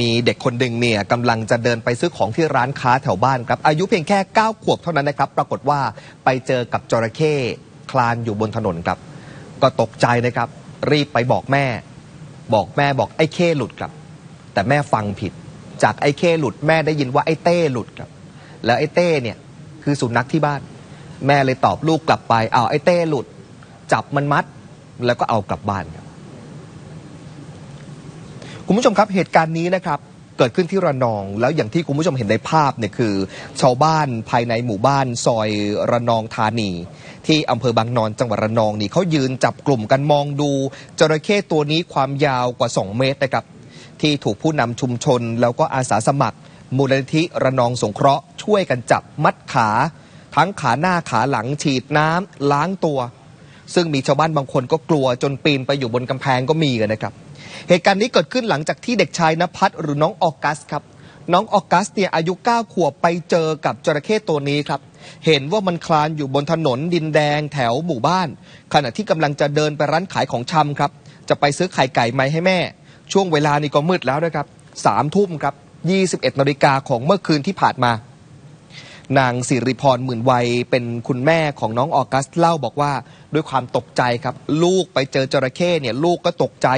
มีเด็กคนหนึ่งเนี่ยกำลังจะเดินไปซื้อของที่ร้านค้าแถวบ้านครับ อายุเพียงแค่ 9 ขวบเท่านั้นนะครับ ปรากฏว่าไปเจอกับจระเข้คลานอยู่บนถนนครับ ก็ตกใจนะครับ รีบไปบอกแม่ บอกแม่บอกไอ้เข้หลุดครับ แต่แม่ฟังผิด จากไอ้เข้หลุดแม่ได้ยินว่าไอ้เต้หลุดครับ แล้วไอ้เต้เนี่ยคือสุนัขที่บ้าน แม่เลยตอบลูกกลับไปอ้าวไอ้เต้หลุด จับมันมัด แล้วก็เอากลับบ้านครับ คุณผู้ชมครับเหตุการณ์นี้นะครับเกิดขึ้นที่ระนอง แล้วอย่างที่คุณผู้ชมเห็นในภาพเนี่ยคือ ชาวบ้านภายในหมู่บ้านซอยระนองธานี ที่อำเภอบางนอนจังหวัดระนองนี่เขายืนจับกลุ่มกันมองดูจระเข้ตัวนี้ความยาวกว่า 2 เมตรนะครับที่ถูกผู้นำชุมชน แล้วก็อาสาสมัคร มูลนิธิระนองสงเคราะห์ช่วยกันจับมัดขา ทั้งขาหน้าขาหลังฉีดน้ำล้างตัว ซึ่งมีชาวบ้านบางคนก็กลัวจนปีนไปอยู่บนกำแพงก็มีกันนะครับ เหตุการณ์นี้เกิดขึ้นหลังจากที่เด็กชายนภัสหรือน้องออกัสครับ น้องออกัสเนี่ยอายุ 9 ขวบไปเจอกับจระเข้ตัวนี้ครับ เห็นว่ามันคลานอยู่บนถนนดินแดงแถวหมู่บ้าน ขณะที่กำลังจะเดินไปร้านขายของชำครับ จะไปซื้อไข่ไก่ไหมให้แม่ ช่วงเวลานี้ก็มืดแล้วนะครับสามทุ่มครับ21นาฬิกาของเมื่อคืนที่ผ่านมา นางสิริพรหมื่นวัยเป็นคุณแม่ของน้องออกัสเล่าบอกว่าด้วยความตกใจครับ ลูกไปเจอจระเข้เนี่ยลูกก็ตกใจ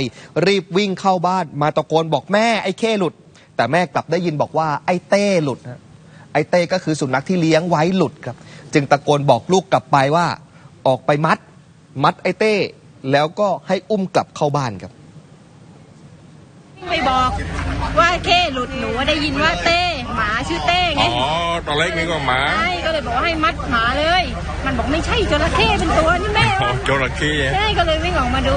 รีบวิ่งเข้าบ้านมาตะโกนบอกแม่ไอ้เข้หลุด แต่แม่กลับได้ยินบอกว่าไอ้เต้หลุดนะไอ้เต้ก็คือสุนัขที่เลี้ยงไว้หลุดครับ จึงตะโกนบอกลูกกลับไปว่า ออกไปมัด มัดไอ้เต้ แล้วก็ให้อุ้มกลับเข้าบ้านครับไปบอกว่าเข้หลุดหนูได้ยินว่าเต้ หมาชื่อเต้ไง อ๋อตัวเล็กนี่ก็หมา ใช่ ก็เลยบอกว่าให้มัดหมาเลย มันบอกไม่ใช่จระเข้เป็นตัวนี่แม่อ๋อมันจระเข้ใช่ก็เลยวิ่งออกมาดู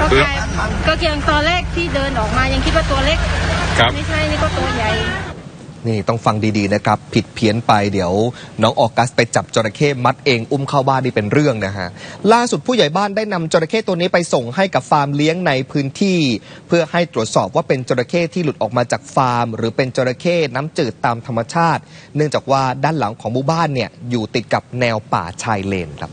ก็กลายก็เกียงตอนแรกที่เดินออกมายังคิดว่าตัวเล็ก ครับ ไม่ใช่นี่ก็ตัวใหญ่ นี่ต้องฟังดีๆนะครับ ผิดเพี้ยนไปเดี๋ยว น้องออกัสไปจับจระเข้มัดเองอุ้มเข้าบ้านนี่เป็นเรื่องนะฮะล่าสุดผู้ใหญ่บ้านได้นำจระเข้ตัวนี้ไปส่งให้กับฟาร์มเลี้ยงในพื้นที่ เพื่อให้ตรวจสอบว่าเป็นจระเข้ที่หลุดออกมาจากฟาร์ม หรือเป็นจระเข้น้ำจืดตามธรรมชาติ เนื่องจากว่าด้านหลังของหมู่บ้านเนี่ยอยู่ติดกับแนวป่าชายเลนครับ